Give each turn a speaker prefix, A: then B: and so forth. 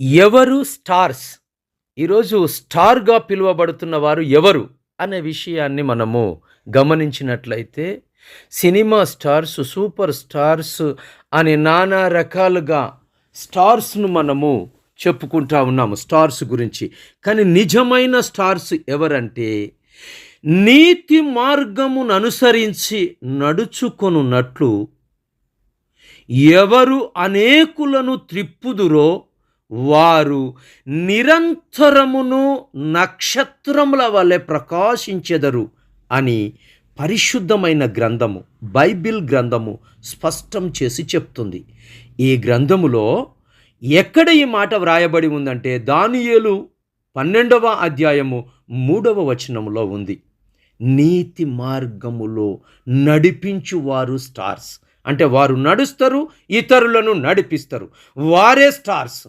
A: ఎవరు స్టార్స్? ఈరోజు స్టార్గా పిలువబడుతున్న వారు ఎవరు అనే విషయాన్ని మనము గమనించినట్లయితే సినిమా స్టార్స్ సూపర్ స్టార్స్ అని నానా రకాలుగా స్టార్స్ను మనము చెప్పుకుంటా ఉన్నాము స్టార్స్ గురించి. కానీ నిజమైన స్టార్స్ ఎవరంటే నీతి మార్గమును అనుసరించి నడుచుకొనున్నట్లు ఎవరు అనేకులను త్రిప్పుదురో వారు నిరంతరమును నక్షత్రముల వలె ప్రకాశించెదరు అని పరిశుద్ధమైన గ్రంథము బైబిల్ గ్రంథము స్పష్టం చేసి చెప్తుంది. ఈ గ్రంథములో ఎక్కడ ఈ మాట వ్రాయబడి ఉందంటే దానియేలు పన్నెండవ అధ్యాయము మూడవ వచనములో ఉంది. నీతి మార్గములో నడిపించువారు స్టార్స్. అంటే వారు నడుస్తారు ఇతరులను నడిపిస్తారు. వారే స్టార్స్.